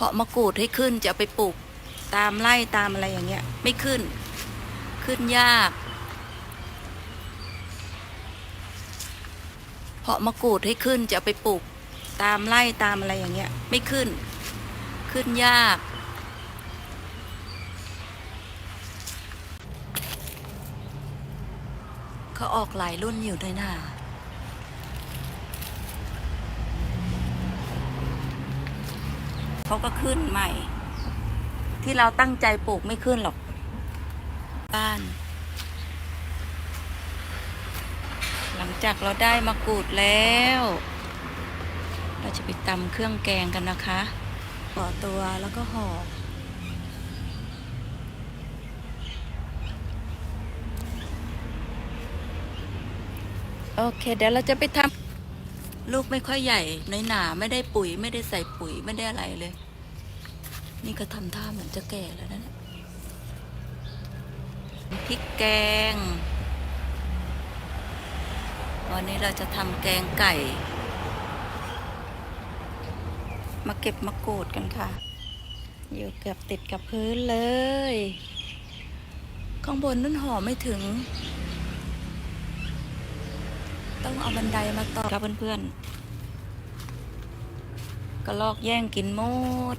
เพาะมะกรูดให้ขึ้นจะไปปลูกตามไร่ตามอะไรอย่างเงี้ย ไม่ขึ้น ขึ้นยาก เพาะมะกรูดให้ขึ้นจะไปปลูกตามไร่ตามอะไรอย่างเงี้ย ไม่ขึ้น ขึ้นยากเขาออกหลายรุ่นอยู่ด้วยนะ เขาก็ขึ้นใหม่ ที่เราตั้งใจปลูกไม่ขึ้นหรอก บ้าน หลังจากเราได้มะกรูดแล้ว เราจะไปตำเครื่องแกงกันนะคะห่อตัวแล้วก็ห่อโอเค เดี๋ยวเราจะไปทำ ลูกไม่ค่อยใหญ่ในหนาไม่ได้ปุ๋ย ไม่ได้ใส่ปุ๋ยไม่ได้อะไรเลย นี่ก็ทำท่าเหมือนจะแก่แล้วนะเนี่ยพริกแกง วันนี้เราจะทำแกงไก่ มาเก็บมะกรูดกันค่ะ อยู่เกือบติดกับพื้นเลย ข้างบนนั่นห่อไม่ถึง ต้องเอาบันไดมาต่อครับเพื่อนๆกระลอกแย่งกินหมด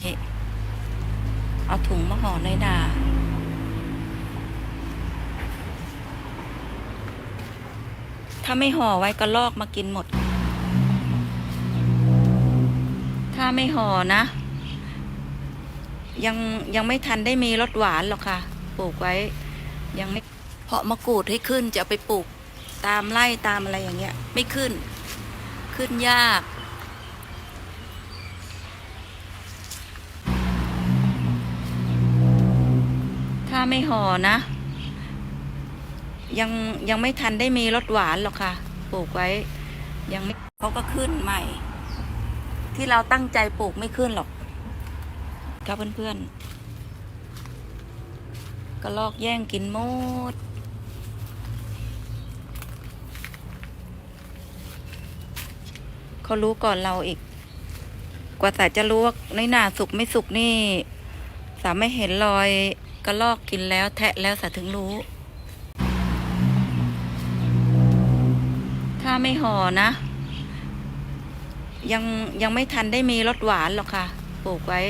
เฮ้เอาถุงมาห่อในอยนาถ้าไม่ห่อไว้กระลอกมากินหมด ถ้าไม่ห่อนะ ยังยังไม่ทันได้มีรสหวานหรอกค่ะ ปลูกไว้ ยังไม่เพาะมะกรูดให้ขึ้นจะไปปลูกตามไร่ตามอะไรอย่างเงี้ย ไม่ขึ้น ขึ้นยาก ถ้าไม่ห่อนะ ยังยังไม่ทันได้มีรสหวานหรอกค่ะ ปลูกไว้ ยังไม่เขาก็ขึ้นใหม่ ที่เราตั้งใจปลูกไม่ขึ้นหรอกครับเพื่อนๆ กระลอกแย่งกินหมด เขารู้ก่อนเราอีก กว่าสายจะรู้ว่าในหนาสุกไม่สุกนี่ สามไม่เห็นรอยกระลอกกินแล้วแทะแล้วสาถึงรู้ ถ้าไม่ห่อนะ ยังยังไม่ทันได้มีรสหวานหรอกค่ะ ปลูกไว้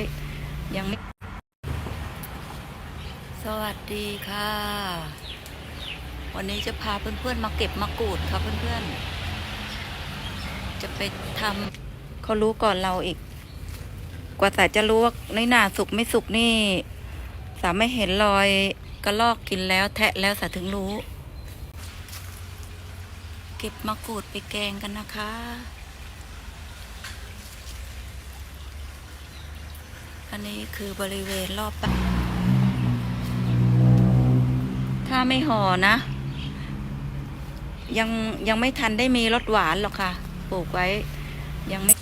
ยังไม่ วัสดีค่ะ วันนี้จะพาเพื่อนๆมาเก็บมะกรูดค่ะเพื่อนๆ จะไปทำเขารู้ก่อนเราอีก กว่าสายจะรู้ว่าในหนาสุกไม่สุกนี่ สามไม่เห็นรอยกระลอกกินแล้วแทะแล้วสาถึงรู้ เก็บมะกรูดไปแกงกันนะคะอันนี้คือบริเวณรอบบ้าน ไม่ห่อนะ ยังยังไม่ทันได้มีรสหวานหรอกค่ะ ปลูกไว้ ยังไม่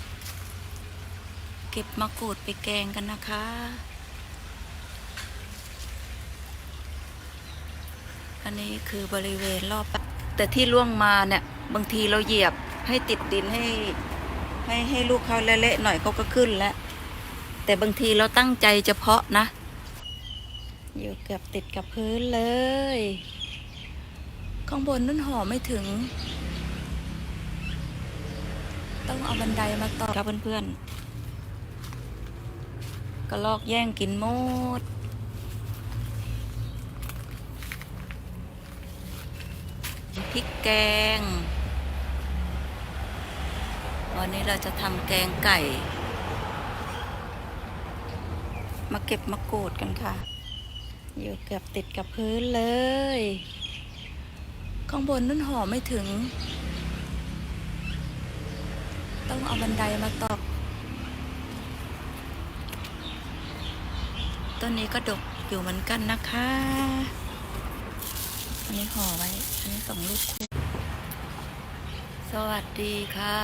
เก็บมะกรูดไปแกงกันนะคะอันนี้คือบริเวณรอบ แต่ที่ล่วงมาเนี่ย บางทีเราเหยียบให้ติดดินให้ ให้ให้ลูกเขาเละๆหน่อยเขาก็ขึ้นแล้ว แต่บางทีเราตั้งใจเฉพาะนะ อยู่เกือบติดกับพื้นเลย ข้างบนนั่นห่อไม่ถึง ต้องเอาบันไดมาต่อครับเพื่อนๆกระลอกแย่งกินมดพริกแกง วันนี้เราจะทำแกงไก่ มาเก็บมะกรูดกันค่ะ อยู่เกือบติดกับพื้นเลย ข้างบนนั่นห่อไม่ถึง ต้องเอาบันไดมาต่อต้นนี้ก็ดกอยู่เหมือนกันนะคะ อันนี้ห่อไว้ อันนี้สองลูกคู่สวัสดีค่ะ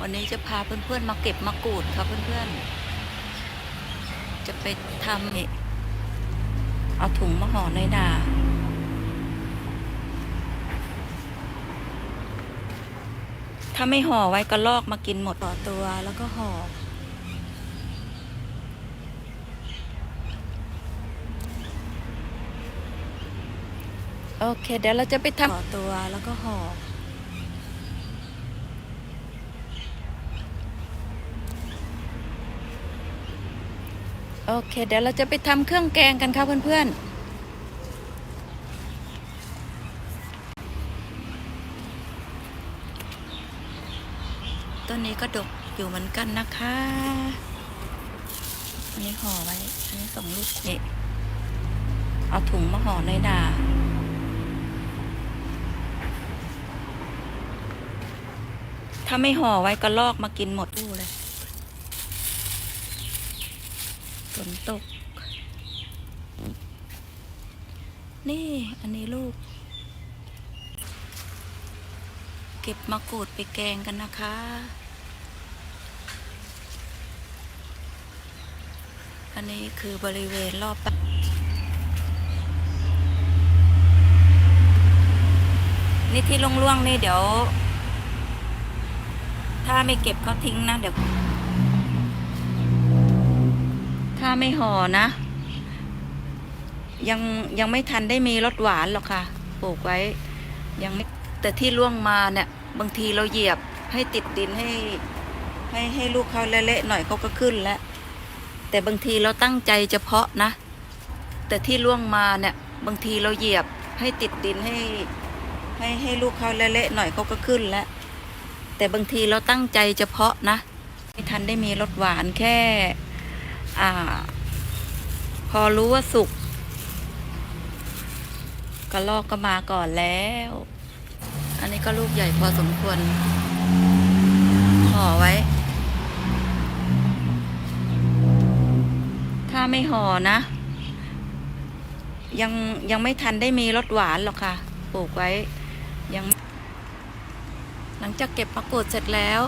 วันนี้จะพาเพื่อนๆมาเก็บมะกรูดค่ะเพื่อนๆ จะไปทำนี่ เอาถุงมาห่อในอยนาถ้าไม่ห่อไว้ก็ลอกมากินหมดต่อตัวแล้วก็ห่อโอเค เดี๋ยวเราจะไปทำต่อตัวแล้วก็ห่อ โอเค เดี๋ยวเราจะไปทำเครื่องแกงกันค่ะเพื่อนๆต้นนี้ก็ดกอยู่เหมือนกันนะคะ อันนี้ห่อไว้ อันนี้ส่งลูกนี่เอาถุงมาห่อในอยนาถ้าไม่ห่อไว้ก็ลอกมากินหมดตู้เลย ฝนตก นี่ อันนี้ลูก เก็บมะกรูดไปแกงกันนะคะ อันนี้คือบริเวณรอบบ้านนี่ที่ล่วงๆนี่เดี๋ยว ถ้าไม่เก็บเขาทิ้งนะเดี๋ยว ไม่ห่อนะ ยังยังไม่ทันได้มีรสหวานหรอกค่ะ ปลูกไว้ ยังไม่แต่ที่ล่วงมาเนี่ย บางทีเราเหยียบให้ติดดินให้ ให้ให้ลูกเขาเละๆหน่อยเขาก็ขึ้นแล้ว แต่บางทีเราตั้งใจเฉพาะนะ แต่ที่ล่วงมาเนี่ย บางทีเราเหยียบให้ติดดินให้ ให้ให้ลูกเขาเละๆหน่อยเขาก็ขึ้นแล้ว แต่บางทีเราตั้งใจเฉพาะนะไม่ทันได้มีรสหวานแค่ อ่า พอรู้ว่าสุกกระลอกก็มาก่อนแล้ว อันนี้ก็ลูกใหญ่พอสมควรห่อไว้ ถ้าไม่ห่อนะ ยังยังไม่ทันได้มีรสหวานหรอกค่ะ ปลูกไว้ยัง หลังจากเก็บมะกรูดเสร็จแล้ว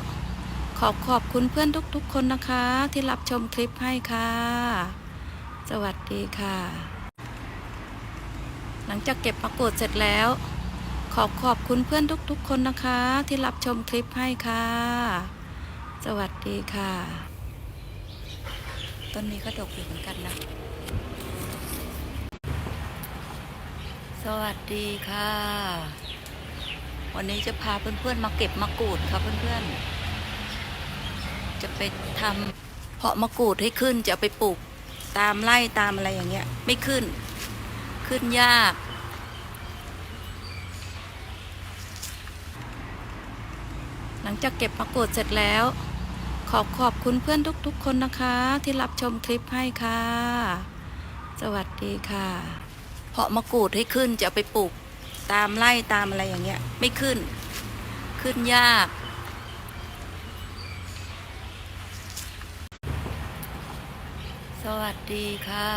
ขอบขอบคุณเพื่อนทุกๆ คนนะคะ ที่รับชมคลิปให้ค่ะ สวัสดีค่ะ หลังจากเก็บมะกรูดเสร็จแล้ว ขอบขอบคุณเพื่อนทุกๆ คนนะคะ ที่รับชมคลิปให้ค่ะ สวัสดีค่ะ ต้นนี้ก็ดกอยู่เหมือนกันนะ สวัสดีค่ะ วันนี้จะพาเพื่อนๆมาเก็บมะกรูดค่ะเพื่อนๆ จะไปทำเพาะมะกรูดให้ขึ้น จะไปปลูกตามไร่ตามอะไรอย่างเงี้ย ไม่ขึ้น ขึ้นยาก หลังจากเก็บมะกรูดเสร็จแล้ว ขอบขอบคุณเพื่อนทุกๆคนนะคะ ที่รับชมคลิปให้ค่ะ สวัสดีค่ะ เพาะมะกรูดให้ขึ้นจะไปปลูกตามไร่ตามอะไรอย่างเงี้ย ไม่ขึ้น ขึ้นยาก สวัสดีค่ะ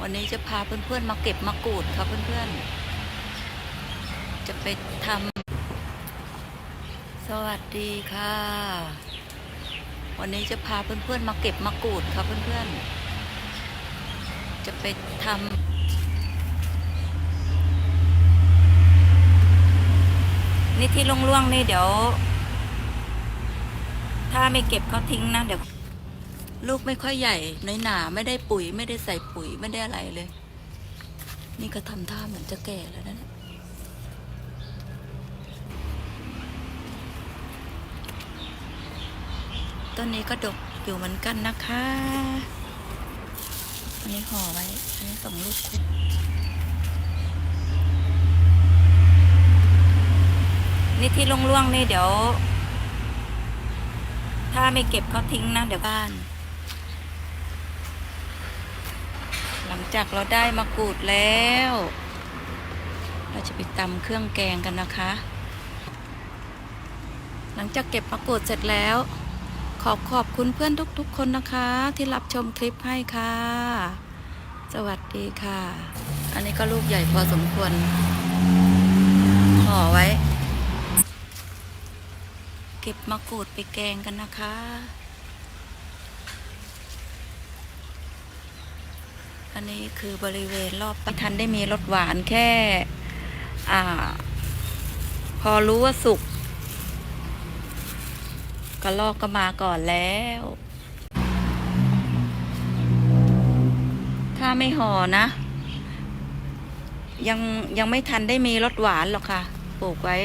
วันนี้จะพาเพื่อนๆมาเก็บมะกรูดค่ะเพื่อนๆ จะไปทำสวัสดีค่ะ วันนี้จะพาเพื่อนๆมาเก็บมะกรูดค่ะเพื่อนๆ จะไปทำนี่ที่ล่วงๆนี่เดี๋ยว ถ้าไม่เก็บเขาทิ้งนะเดี๋ยว ลูกไม่ค่อยใหญ่ในอยหนาไม่ได้ปุ๋ย ไม่ได้ใส่ปุ๋ยไม่ได้อะไรเลย นี่ก็ทำท่าเหมือนจะแก่แล้วนะต้นนี้ก็ดกอยู่เหมือนกันนะคะ อันนี้ห่อไว้ อันนี้ส่งลูกคุนี่ที่ล่วงๆนี่เดี๋ยว ถ้าไม่เก็บเขาทิ้งนะเดี๋ยวบ้าน ห ลังจากเราได้มะกรูดแล้ว เราจะไปตำเครื่องแกงกันนะคะ หลังจากเก็บมะกรูดเสร็จแล้ว ขอบขอบคุณเพื่อนทุกๆ คนนะคะ ที่รับชมคลิปให้ค่ะ สวัสดีค่ะ อันนี้ก็ลูกใหญ่พอสมควรห่อไว้ เก็บมะกรูดไปแกงกันนะคะ อันนี้คือบริเวณรอบบ้านทันได้มีรสหวานแค่อ่า พอรู้ว่าสุกกระลอกก็มาก่อนแล้ว ถ้าไม่ห่อนะ ยังยังไม่ทันได้มีรสหวานหรอกค่ะปลูกไว้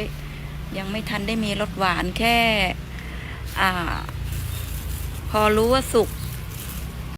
ยังไม่ทันได้มีรสหวานแค่ อ่า พอรู้ว่าสุก